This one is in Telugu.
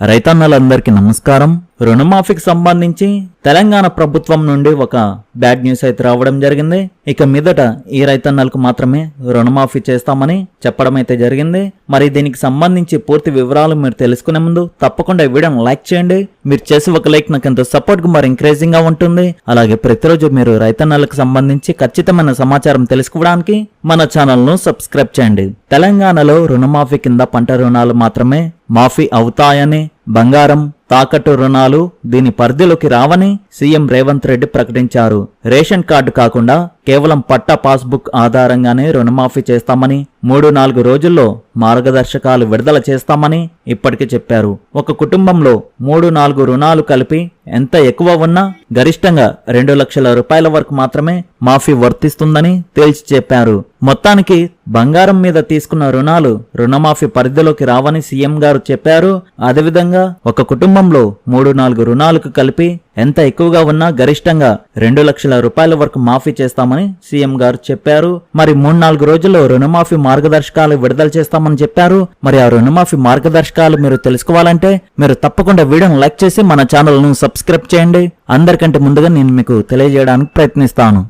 రైతన్నలందరికీ నమస్కారం. రుణమాఫీకి సంబంధించి తెలంగాణ ప్రభుత్వం నుండి ఒక బ్యాడ్ న్యూస్ అయితే రావడం జరిగింది. ఇక మీదట ఈ రైతన్నలకు మాత్రమే రుణమాఫీ చేస్తామని చెప్పడం అయితే జరిగింది. మరి దీనికి సంబంధించి పూర్తి వివరాలు మీరు తెలుసుకునే ముందు తప్పకుండా ఈ లైక్ చేయండి. మీరు చేసి ఒక లైక్ నాకు ఎంతో సపోర్ట్గా మరి ఎంకరేజింగ్గా ఉంటుంది. అలాగే ప్రతిరోజు మీరు రైతన్నలకు సంబంధించి ఖచ్చితమైన సమాచారం తెలుసుకోవడానికి మన ఛానల్ను సబ్స్క్రైబ్ చేయండి. తెలంగాణలో రుణమాఫీ కింద పంట రుణాలు మాత్రమే మాఫీ అవుతాయని బంగారం తాకట్టు రుణాలు దీని పరిధిలోకి రావని సీఎం రేవంత్ రెడ్డి ప్రకటించారు. రేషన్ కార్డు కాకుండా కేవలం పట్టా పాస్బుక్ ఆధారంగానే రుణమాఫీ చేస్తామని మూడు నాలుగు రోజుల్లో మార్గదర్శకాలు విడుదల చేస్తామని ఇప్పటికే చెప్పారు. ఒక కుటుంబంలో మూడు నాలుగు రుణాలు కలిపి ఎంత ఎక్కువ ఉన్నా గరిష్టంగా రెండు లక్షల రూపాయల వరకు మాత్రమే మాఫీ వర్తిస్తుందని తేల్చి చెప్పారు. మొత్తానికి బంగారం మీద తీసుకున్న రుణాలు రుణమాఫీ పరిధిలోకి రావని సీఎం గారు చెప్పారు. అదేవిధంగా ఒక కుటుంబంలో మూడు నాలుగు రుణాలకు కలిపి ఎంత ఎక్కువగా ఉన్నా గరిష్టంగా రెండు లక్షల రూపాయల వరకు మాఫీ చేస్తామని సీఎం గారు చెప్పారు. మరి మూడు నాలుగు రోజుల్లో రుణమాఫీ మార్గదర్శకాలు విడుదల చేస్తామని చెప్పారు. మరి ఆ రుణమాఫీ మార్గదర్శకాలు మీరు తెలుసుకోవాలంటే మీరు తప్పకుండా వీడియోను లైక్ చేసి మన ఛానల్ను సబ్స్క్రైబ్ చేయండి. అందరికంటే ముందుగా నేను మీకు తెలియజేయడానికి ప్రయత్నిస్తాను.